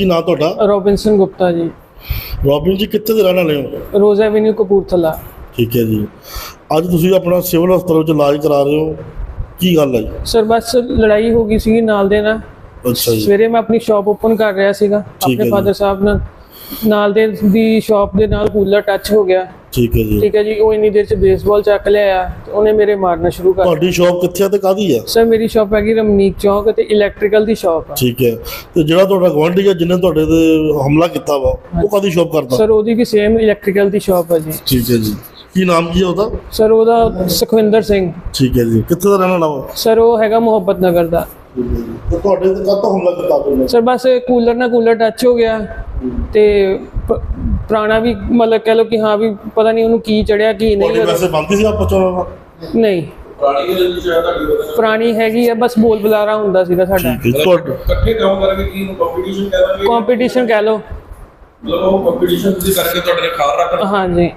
ਕੀ ਨਾਂ ਤੁਹਾਡਾ? Robinson Gupta ji. Robin ਜੀ ਕਿੱਥੇ ਦੇ ਰਹਿਣ ਵਾਲੇ ਹੋ? Rose Avenue Kapurthala. ਠੀਕ ਹੈ ਜੀ। ਅੱਜ ਤੁਸੀਂ ਆਪਣਾ ਸਿਵਲ ਹਸਪਤਾਲ ਵਿੱਚ ਇਲਾਜ ਕਰਾ ਰਹੇ ਹੋ। ਕੀ ਗੱਲ ਹੈ ਜੀ? ਸਰ ਬਸ ਲੜਾਈ ਹੋ ਗਈ ਸੀ ਨਾਲ ਦੇ ਨਾਲ। ਅੱਛਾ ਜੀ। ਸਵੇਰੇ ਮੈਂ ਆਪਣੀ ਸ਼ਾਪ ਓਪਨ ਕਰ ਰਿਹਾ ਸੀਗਾ। ਠੀਕ ਹੈ ਆਪਣੇ ਜੀ। ਫਾਦਰ ਸਾਹਿਬ ਨਾਲ। ਨਾਲ ਦੇ ਦੀ ਸ਼ਾਪ ਦੇ ਨਾਲ ਕੂਲਰ ਟੱਚ ਹੋ ਗਿਆ। ਠੀਕ ਹੈ ਜੀ। ਠੀਕ ਹੈ ਜੀ ਉਹ ਇੰਨੀ ਦੇਰ ਚ ਬੇਸਬਾਲ ਚੱਕ ਲਿਆ ਤੇ ਉਹਨੇ ਮੇਰੇ ਮਾਰਨਾ ਸ਼ੁਰੂ ਕਰ ਤੁਹਾਡੀ ਸ਼ਾਪ ਕਿੱਥੇ ਆ ਤੇ ਕਾਦੀ ਆ? ਸਰ ਮੇਰੀ ਸ਼ਾਪ ਹੈਗੀ ਰਮਨੀਕ ਚੌਕ ਤੇ ਇਲੈਕਟ੍ਰੀਕਲ ਦੀ ਸ਼ਾਪ ਆ। ਠੀਕ ਹੈ। ਤੇ ਜਿਹੜਾ ਤੁਹਾਡਾ ਗੁਆਂਢੀ ਆ ਜਿਹਨੇ ਤੁਹਾਡੇ ਤੇ ਹਮਲਾ ਕੀਤਾ ਵਾ ਉਹ ਕਾਦੀ ਸ਼ਾਪ ਕਰਦਾ? ਸਰ ਉਹਦੀ ਵੀ ਸੇਮ ਇਲੈਕਟ੍ਰੀਕਲ ਦੀ ਸ਼ਾਪ ਹੈ ਜੀ। ਠੀਕ ਹੈ ਜੀ। ਕੀ ਨਾਮ ਕੀ ਆ ਉਹਦਾ? ਸਰ ਉਹਦਾ ਸੁਖਵਿੰਦਰ ਸਿੰਘ। ਠੀਕ ਹੈ ਜੀ। ਕਿੱਥੇ ਦਾ ਰਹਿਣ ਵਾਲਾ ਵਾ? ਸਰ ਉਹ ਹੈਗਾ ਮੁਹੱਬਤ ਨਗਰ ਦਾ ਤੇ ਤੁਹਾਡੇ ਤੇ ਕਾਹਤੋਂ ਹਮਲਾ ਕੀਤਾ ਉਹਨੇ? ਸਰ ਬਸ ਕੂਲਰ ਨਾਲ ਕੂਲਰ ਟੱਚ ਹੋ ਗਿਆ ਤੇ ਪ- ਪੁਰਾਣਾ ਵੀ ਮਤਲਬ ਕਹਿ ਲਓ ਕਿ ਹਾਂ ਵੀ ਪਤਾ ਨਹੀਂ ਉਹਨੂੰ ਕੀ ਚੜਿਆ ਕੀ ਨਹੀਂ ਪੈਸੇ ਬੰਦੀ ਸੀ ਆਪਸ ਚ? ਨਹੀਂ। ਪੁਰਾਣੀ ਗੱਲ ਸ਼ਾਇਦ ਤੁਹਾਡੀ ਪਤਾ ਪੁਰਾਣੀ ਹੈਗੀ ਆ ਬਸ ਬੋਲ ਬੁਲਾਰਾ ਹੁੰਦਾ ਸੀਗਾ ਸਾਡਾ। ਠੀਕ ਹੈ ਤੁਹਾਡਾ ਇਕੱਠੇ ਕੰਮ ਕਰਕੇ ਕੀ ਨੂੰ ਕੰਪੀਟੀਸ਼ਨ ਕਹਿ ਦਾਂਗੇ? ਕੰਪੀਟੀਸ਼ਨ ਕਹਿ ਲਓ। ਮਤਲਬ ਉਹ ਕੰਪੀਟੀਸ਼ਨ ਤੁਸੀਂ ਕਰਕੇ ਤੁਹਾਡੇ ਨੇ ਖਾਰ ਰੱਖਣਾ। ਹਾਂਜੀ।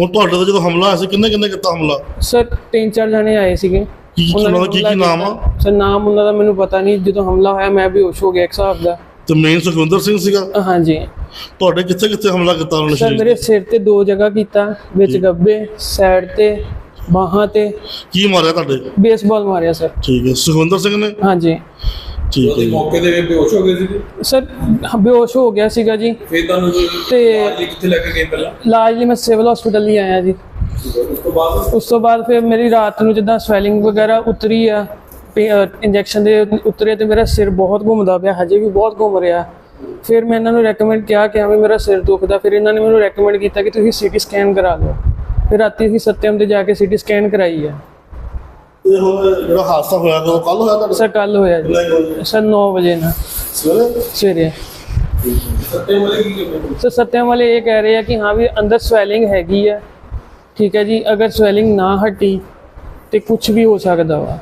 ਹੁਣ ਤੁਹਾਡੇ ਤੇ ਜਦੋਂ ਹਮਲਾ ਆਇਆ ਸੀ ਕਿੰਨੇ ਕਿੰਨੇ ਕੀਤਾ ਹਮਲਾ? ਸਰ ਤਿੰਨ ਚਾਰ ਜਣੇ ਆਏ ਸੀਗੇ। ਕੀ ਕੀ ਉਹਨਾਂ ਨੇ ਉਹਨਾਂ ਦਾ ਕੀ ਕੀ ਹਮਲਾ ਨਾਮ ਆ। ਸਰ ਨਾਮ ਉਹਨਾਂ ਦਾ ਮੈਨੂੰ ਪਤਾ ਨਹੀਂ। ਜਦੋਂ ਹਮਲਾ ਹੋਇਆ ਮੈਂ ਬੇਹੋਸ਼ ਹੋ ਗਿਆ ਇੱਕ ਹਿਸਾਬ ਦਾ। ਤੇ ਮੇਨ ਸੁਖਵਿੰਦਰ ਸਿੰਘ ਸੀਗਾ। ਹਾਂਜੀ। ਤੁਹਾਡੇ ਕਿੱਥੇ ਕਿੱਥੇ ਹਮਲਾ ਕੀਤਾ ਉਹਨਾਂ ਨੇ ਸਰ ਸਰੀਰ ਮੇਰੇ ਸਿਰ ਤੇ ਦੋ ਜਗ੍ਹਾ ਕੀਤਾ ਵਿੱਚ ਗੱਬੇ ਸਾਈਡ ਤੇ ਬਾਹਾਂ ਤੇ। ਕੀ ਮਾਰਿਆ ਤੁਹਾਡੇ? ਬੇਸਬਾਲ ਮਾਰਿਆ ਸਰ। ਠੀਕ ਹੈ। ਸੁਖਵਿੰਦਰ ਸਿੰਘ ਨੇ? ਹਾਂਜੀ। ਠੀਕ ਹੈ ਉਹਦੇ ਜੀ ਮੌਕੇ ਤੇ ਬੇਹੋਸ਼ ਹੋ ਗਏ ਸੀ ਸਰ ਬੇਹੋਸ਼ ਹੋ ਗਿਆ ਸੀਗਾ ਜੀ। ਫੇਰ ਤੁਹਾਨੂੰ ਤੇ- ਇਲਾਜ ਲਈ ਕਿੱਥੇ ਲੈ ਕੇ ਗਏ ਪਹਿਲਾਂ? ਇਲਾਜ ਲਈ ਮੈਂ ਸਿਵਲ ਹਸਪੀਟਲ ਹੀ ਆਇਆ ਜੀ। ਉਸ ਤੋਂ ਬਾਅਦ? ਉਸ ਤੋਂ ਬਾਅਦ ਫਿਰ ਮੇਰੀ ਰਾਤ ਨੂੰ ਜਿੱਦਾਂ ਸਵੈਲਿੰਗ ਵਗੈਰਾ ਉਤਰੀ ਆ ਇੰਜੈਕਸ਼ਨ ਦੇ ਉਤਰੇ ਤੇ ਮੇਰਾ ਸਿਰ ਬਹੁਤ ਘੁੰਮਦਾ ਪਿਆ ਹਜੇ ਵੀ ਬਹੁਤ ਘੁੰਮ ਰਿਹਾ। ਫਿਰ ਮੈਂ ਇਹਨਾਂ ਨੂੰ ਰეკਮੈਂਡ ਕਿਹਾ ਕਿ ਐਵੇਂ ਮੇਰਾ ਸਿਰ ਦੁਖਦਾ। ਫਿਰ ਇਹਨਾਂ ਨੇ ਮੈਨੂੰ ਰეკਮੈਂਡ ਕੀਤਾ ਕਿ ਤੁਸੀਂ ਸੀਟੀ ਸਕੈਨ ਕਰਾ ਲਓ। ਫਿਰ ਰਾਤੀ ਅਸੀਂ ਸਤਿਅਮ ਤੇ ਜਾ ਕੇ ਸੀਟੀ ਸਕੈਨ ਕਰਾਈ ਹੈ ਇਹ ਹੁਣ ਜਿਹੜਾ ਹਾਦਸਾ ਹੋਇਆ ਉਹ ਕੱਲ ਹੋਇਆ ਤੁਹਾਡਾ? ਸਰ ਕੱਲ ਹੋਇਆ ਜੀ। ਸਰ 9 ਵਜੇ ਨਾ। ਸਵੇਰੇ? ਸਵੇਰੇ। ਸਤਿਅਮ ਵਾਲੇ ਕੀ ਕਹਿੰਦੇ ਸਰ ਸਤਿਅਮ ਵਾਲੇ ਇਹ ਕਹਿ ਰਹੇ ਆ ਕਿ ਹਾਂ ਵੀ ਅੰਦਰ ਸਵੈਲਿੰਗ ਹੈਗੀ ਆ। ਠੀਕ ਹੈ ਜੀ ਅਗਰ ਸਵੈਲਿੰਗ ਨਾ ਹਟੀ ਤੇ ਕੁਝ ਵੀ ਹੋ ਸਕਦਾ ਵਾ।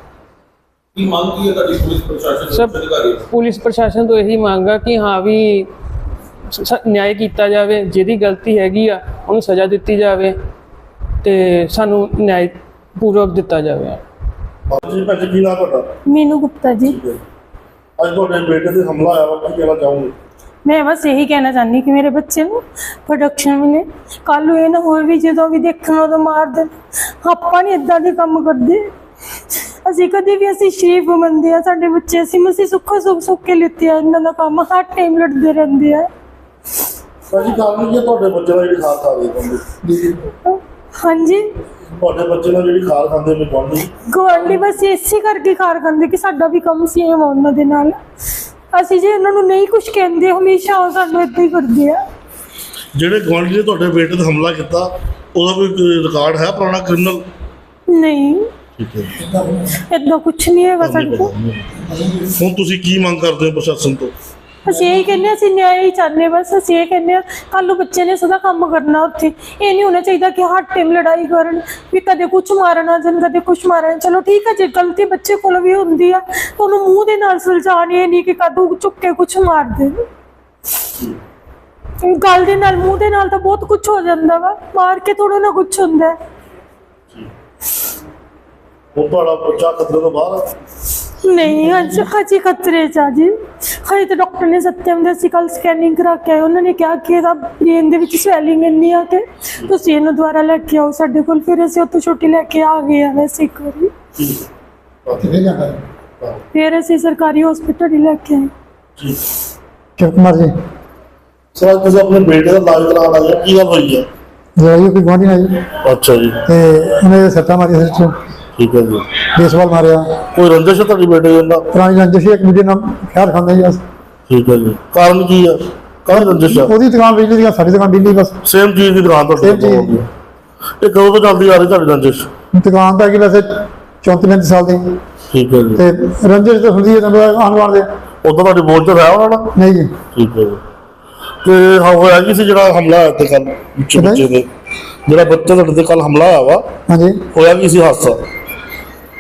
ਕੀ ਮੰਗ ਕੀ ਹੈ ਤੁਹਾਡੀ ਪੁਲਿਸ ਪ੍ਰਸ਼ਾਸਨ ਦੇ ਅਧਿਕਾਰੀ ਪੁਲਿਸ ਪ੍ਰਸ਼ਾਸਨ ਤੋਂ ਇਹੀ ਮੰਗ ਆ ਕਿ ਹਾਂ ਵੀ ਨਿਆਂ ਕੀਤਾ ਜਾਵੇ ਜਿਹਦੀ ਗਲਤੀ ਹੈਗੀ ਆ ਉਹਨੂੰ ਸਜ਼ਾ ਦਿੱਤੀ ਜਾਵੇ ਤੇ ਸਾਨੂੰ ਨਿਆਂ ਪੂਰਵਕ ਦਿੱਤਾ ਜਾਵੇ। ਜੀ ਭੈਣ ਜੀ ਕੀ ਨਾਮ ਤੁਹਾਡਾ? ਮੀਨੂ ਗੁਪਤਾ ਜੀ। ਅੱਜ ਤੁਹਾਡੇ ਬੇਟੇ ਤੇ ਹਮਲਾ ਆਇਆ ਵਾ ਕੀ ਕਹਿਣਾ ਚਾਹੋਗੇ? ਮੈਂ ਬਸ ਇਹੀ ਕਹਿਣਾ ਚਾਹੁੰਦੀ ਕਿ ਮੇਰੇ ਬੱਚੇ ਨੂੰ ਪ੍ਰੋਟੈਕਸ਼ਨ ਮਿਲੇ ਕੱਲ ਨੂੰ ਇਹ ਨਾ ਹੋਵੇ ਵੀ ਜਦੋਂ ਵੀ ਦੇਖਣ ਉਦੋਂ ਮਾਰ ਦੇਣ। ਆਪਾਂ ਨਹੀਂ ਇਦਾਂ ਦੇ ਕੰਮ ਕਰਦੇ। ਅਸੀਂ ਕਦੇ ਵੀ ਅਸੀਂ ਸ਼ਰੀਫ ਬੰਦੇ ਆ ਸਾਡੇ ਬੱਚੇ ਅਸੀਂ ਮਸੀਂ ਸੁੱਖੋ ਸੁੱਖ ਸੁੱਖ ਕੇ ਲਿੱਤੇ ਆ ਇਹਨਾਂ ਦਾ ਕੰਮ ਹਰ ਟਾਈਮ ਲੜਦੇ ਰਹਿੰਦੇ ਆ। ਭਾਜੀ ਕਾਰਨ ਕੀ ਹੈ ਤੁਹਾਡੇ ਬੱਚੇ ਨਾਲ ਜਿਹੜੀ ਖਾਰ ਖਾ ਰਹੇ ਬੰਦੇ ਹਾਂਜੀ। ਤੁਹਾਡੇ ਬੱਚੇ ਨਾਲ ਜਿਹੜੀ ਖਾਰ ਖਾਂਦੇ ਨੇ ਬੰਦੇ ਗੁਆਂਢੀ ਬਸ ਇਸੇ ਕਰਕੇ ਖਾਰ ਖਾਂਦੇ ਕਿ ਸਾਡਾ ਵੀ ਕੰਮ ਸੇਮ ਆ ਉਹਨਾਂ ਦੇ ਨਾਲ। ਅਸੀਂ ਜੇ ਉਹਨਾਂ ਨੂੰ ਨਹੀਂ ਕੁਝ ਕਹਿੰਦੇ ਹਮੇਸ਼ਾ ਉਹ ਸਾਨੂੰ ਏਦਾਂ ਹੀ ਕਰਦੇ ਆ। ਜਿਹੜੇ ਗੁਆਂਢੀ ਨੇ ਤੁਹਾਡੇ ਬੇਟੇ ਤੇ ਹਮਲਾ ਕੀਤਾ ਉਹਦਾ ਕੋਈ ਰਿਕਾਰਡ ਹੈ ਪੁਰਾਣਾ ਕ੍ਰਿਮੀਨਲ ਨਹੀਂ। ਠੀਕ ਹੈ ਏਦਾਂ ਕੁਝ ਨਹੀਂ ਹੈਗਾ ਸਾਡੇ ਕੋਲ। ਹੁਣ ਤੁਸੀਂ ਕੀ ਮੰਗ ਕਰਦੇ ਹੋ ਪ੍ਰਸ਼ਾਸਨ ਤੋਂ? ਅਸੀਂ ਇਹ ਕਹਿੰਦੇ ਹਾਂ, ਅਸੀਂ ਨਿਆਂ ਹੀ ਚਾਹੁੰਦੇ ਹਾਂ ਬਸ ਅਸੀਂ ਇਹ ਕਹਿੰਦੇ ਆ ਕੱਲ ਨੂੰ ਬੱਚੇ ਨੇ ਸਦਾ ਕੰਮ ਕਰਨਾ ਉੱਥੇ। ਇਹ ਨਹੀਂ ਹੋਣਾ ਚਾਹੀਦਾ ਕਿ ਹਰ ਟਾਈਮ ਲੜਾਈ ਕਰਨ ਵੀ ਕਦੇ ਕੁਝ ਮਾਰਨਾ ਜਨ ਕਦੇ ਕੁਝ ਮਾਰਨਾ ਚਲੋ ਠੀਕ ਹੈ ਜੇ ਗਲਤੀ ਬੱਚੇ ਕੋਲ ਵੀ ਹੁੰਦੀ ਆ ਤਾਂ ਉਹਨੂੰ ਮੂੰਹ ਦੇ ਨਾਲ ਸੁਲਝਾਉਣ ਇਹ ਨਹੀਂ ਕਿ ਕਦੋਂ ਚੁੱਕ ਕੇ ਕੁਝ ਮਾਰ ਦੇ ਗੱਲ ਦੇ ਨਾਲ ਮੂੰਹ ਦੇ ਨਾਲ ਤਾਂ ਬਹੁਤ ਕੁਝ ਹੋ ਜਾਂਦਾ ਵਾ। ਮਾਰ ਕੇ ਥੋੜਾ ਨਾ ਕੁਝ ਹੁੰਦਾ। ਹੈ। ਹੁਣ ਤੁਹਾਡਾ ਬੱਚਾ ਖਤਰੇ ਤੋਂ ਬਾਹਰ ਆ ਨਹੀਂ ਅੱਜ ਹਜੇ ਖਤਰੇ ਚ ਆ ਜੀ ਹਜੇ ਤਾਂ ਡਾਕਟਰ ਨੇ ਸੱਤਿਅਮ ਦੇ ਅਸੀਂ ਕੱਲ ਸਕੈਨਿੰਗ ਕਰਾ ਕੇ ਆਏ ਉਹਨਾਂ ਨੇ ਕਿਹਾ ਕਿ ਇਹਦਾ ਬ੍ਰੇਨ ਦੇ ਵਿੱਚ ਸਵੈਲਿੰਗ ਇੰਨੀ ਆ ਕਿ ਤੁਸੀਂ ਇਹਨੂੰ ਦੁਬਾਰਾ ਲੈ ਕੇ ਆਓ ਸਾਡੇ ਕੋਲ ਫਿਰ ਅਸੀਂ ਉੱਥੋਂ ਛੁੱਟੀ ਲੈ ਕੇ ਆ ਗਏ ਆ ਵੈਸੇ ਇੱਕ ਵਾਰੀ ਫਿਰ ਅਸੀਂ ਸਰਕਾਰੀ ਹਸਪੀਟਲ ਹੀ ਲੈ ਕੇ ਆਏ शिव कुमार जी ਸਰ ਅੱਜ ਤੁਸੀਂ ਆਪਣੇ ਬੇਟੇ ਦਾ ਇਲਾਜ ਕਰਾਉਣ ਆਏ ਹੋ। ਕੀ ਗੱਲ ਹੋਈ ਹੈ ਜਵਾਈ ਕੋਈ ਗੁਆਂਢੀ ਨਾਲ ਜੀ ਅੱਛਾ ਜੀ ਤੇ ਉਹਨੇ ਸੱਟਾਂ ਮਾਰੀਆਂ ਸਿਰ 'ਚ ਠੀਕ ਹੈ ਜੀ। ਬੇਸਬਾਲ ਮਾਰਿਆ। ਕੋਈ ਰੰਜਿਸ਼ ਹੈ ਤੁਹਾਡੀ ਬੇਟੇ ਦੇ? ਨਾਲ ਪੁਰਾਣੀ ਰੰਜਿਸ਼ ਸੀ ਇੱਕ ਦੂਜੇ ਨਾਲ ਖਿਆਲ ਖਾਂਦੇ ਜੀ ਬਸ। ਠੀਕ ਹੈ ਜੀ। ਕਾਰਨ ਕੀ ਹੈ ਕਾਹਦੀ ਰੰਜਿਸ਼ ਹੈ ਉਹਦੀ ਦੁਕਾਨ ਬਿਜਲੀ ਦੀ ਆ, ਸਾਡੀ ਦੁਕਾਨ ਬਿਜਲੀ ਬਸ। ਸੇਮ ਚੀਜ਼ ਦੀ ਦੁਕਾਨ ਤੁਹਾਡੀ Same ਚੀਜ਼। ਇਹ ਕਦੋਂ ਤੋਂ ਚੱਲਦੀ ਆ ਰਹੀ ਤੁਹਾਡੀ ਰੰਜਿਸ਼? ਦੁਕਾਨ ਤਾਂ ਹੈਗੀ ਵੈਸੇ 34 35 ਸਾਲ ਦੀ। ਠੀਕ ਹੈ ਜੀ। ਤੇ ਰੰਜਿਸ਼ ਤਾਂ ਹੁੰਦੀ ਹੈ ਤੁਹਾਨੂੰ ਆਨਵਾਨ ਦੇ। ਉਦੋਂ ਤੁਹਾਡੀ ਬੋਲ ਤੇ ਰਿਹਾ ਉਹਨਾਂ ਨਾਲ ਨਹੀਂ ਜੀ। ਠੀਕ ਹੈ ਜੀ। ਤੇ ਹਾਂ ਹੋਇਆ ਕੀ ਸੀ ਜਿਹੜਾ ਹਮਲਾ ਹੋਇਆ ਤੇ ਕੱਲ ਬੱਚੇ ਦੇ? ਜਿਹੜਾ ਬੱਚੇ ਤੁਹਾਡੇ ਤੇ ਕੱਲ ਹਮਲਾ ਹੋਇਆ ਵਾ? ਹਾਂਜੀ। ਹੋਇਆ ਕੀ ਸੀ ਹਾਦਸਾ?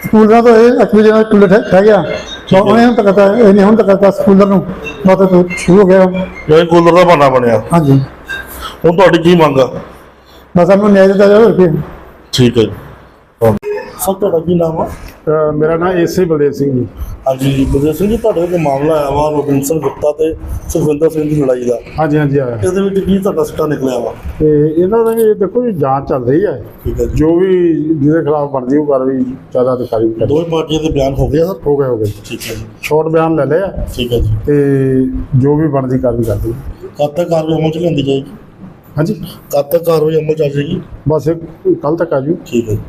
ਸਕੂਲਾਂ ਤੋਂ ਇਹ ਅਕਵੀ ਜਿਹੜਾ ਟੁੱਟ ਠਹਿ ਗਿਆ। ਤਾਂ ਉਹਨੇ ਹੁਣ ਤੱਕ ਇਹ ਨਹੀਂ ਹੁਣ ਤੱਕ ਸਕੂਲਾਂ ਨੂੰ। ਬਹੁਤ ਤੋਂ ਸ਼ੁਰੂ ਹੋ ਗਿਆ। ਜਿਵੇਂ ਕੂਲਰ ਦਾ ਬਹਾਨਾ ਬਣਿਆ। ਹਾਂਜੀ। ਹੁਣ ਤੁਹਾਡੀ ਕੀ ਮੰਗ ਆ? ਬਸ ਸਾਨੂੰ ਨਿਆਂ ਦਿੱਤਾ ਜਾਵੇ ਠੀਕ ਹੈ ਜੀ। ਸਭ ਤੁਹਾਡਾ ਕੀ ਨਾਮ ਆ? ਮੇਰਾ ਨਾਮ ਏਸੇ ਬਲਦੇਵ ਸਿੰਘ ਜੀ। ਹਾਂਜੀ ਬਲਦੇਵ ਸਿੰਘ ਜੀ ਤੁਹਾਡੇ ਕੋਲ ਮਾਮਲਾ ਆਇਆ ਵਾ ਰੋਬਿਨਸਨ ਗੁਪਤਾ ਤੇ ਸੁਖਵਿੰਦਰ ਸਿੰਘ ਦੀ ਲੜਾਈ ਦਾ। ਹਾਂਜੀ ਹਾਂਜੀ ਆਇਆ। ਇਹਦੇ ਵਿੱਚ ਕੀ ਤੁਹਾਡਾ ਸਿੱਟਾ ਨਿਕਲਿਆ ਵਾ? ਤੇ ਇਹਨਾਂ ਦਾ ਵੀ ਦੇਖੋ ਜੀ ਜਾਂਚ ਚੱਲ ਰਹੀ ਹੈ ਠੀਕ ਹੈ ਜੀ। ਜੋ ਵੀ ਜਿਹਦੇ ਖਿਲਾਫ ਬਣਦੀ ਉਹ ਕਾਰਵਾਈ ਜ਼ਿਆਦਾ ਅਧਿਕਾਰੀ ਕਰ ਦੋਵੇਂ ਪਾਰਟੀਆਂ ਦੇ ਬਿਆਨ ਹੋ ਗਏ ਸਰ ਹੋ ਗਏ ਹੋ ਗਏ। ਠੀਕ ਹੈ ਜੀ। ਸ਼ਾਰਟ ਬਿਆਨ ਲੈ ਲਿਆ। ਠੀਕ ਹੈ ਜੀ। ਤੇ ਜੋ ਵੀ ਬਣਦੀ ਕਾਰਵਾਈ ਕਰਦੀ ਕਦ ਤੱਕ ਕਾਰਵਾਈ ਅਮਲ ਚ ਲਿਆਂਦੀ ਜਾਏਗੀ? ਹਾਂਜੀ। ਕਦ ਤੱਕ ਕਾਰਵਾਈ ਅਮਲ ਚ ਆ ਜਾਏਗੀ? ਬਸ ਕੱਲ ਤੱਕ ਆ ਜੂ। ਠੀਕ ਹੈ ਜੀ।